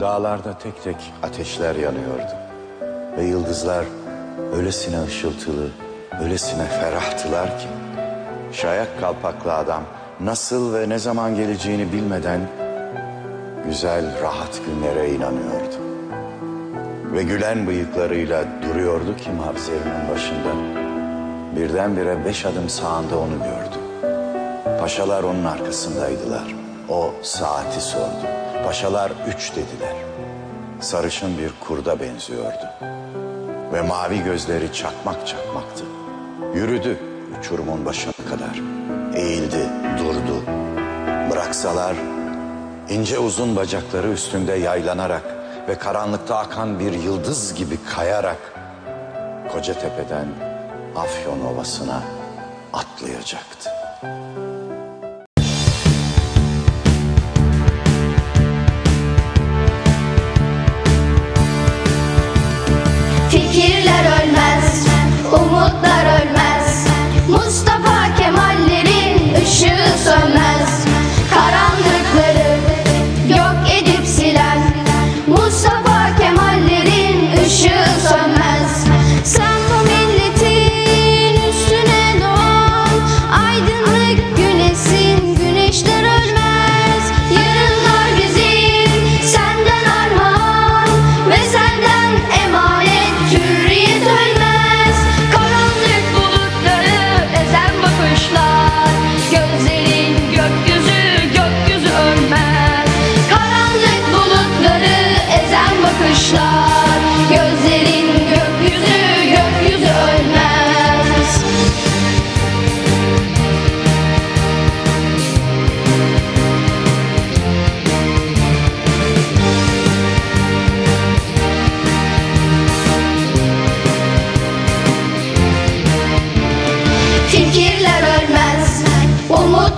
Dağlarda tek tek ateşler yanıyordu. Ve yıldızlar öylesine ışıltılı, öylesine ferahtılar ki... ...şayak kalpaklı adam nasıl ve ne zaman geleceğini bilmeden... ...güzel, rahat günlere inanıyordu. Ve gülen bıyıklarıyla duruyordu ki mavzerinin başında. Birdenbire beş adım sağında onu gördü. Paşalar onun arkasındaydılar. O saati sordu. Paşalar üç dediler. Sarışın bir kurda benziyordu. Ve mavi gözleri çakmak çakmaktı. Yürüdü uçurumun başına kadar. Eğildi, durdu. Bıraksalar ince uzun bacakları üstünde yaylanarak ve karanlıkta akan bir yıldız gibi kayarak Kocatepe'den Afyon Ovası'na atlayacaktı.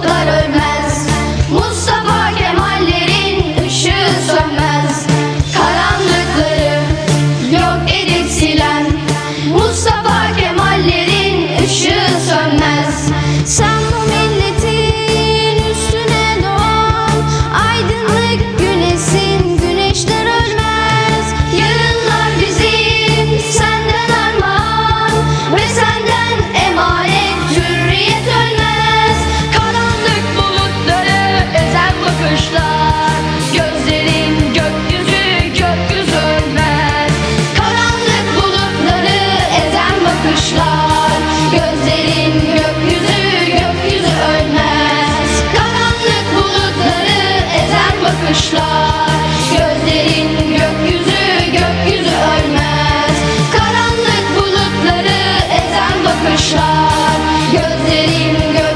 Kurtlar man. Gözlerim gö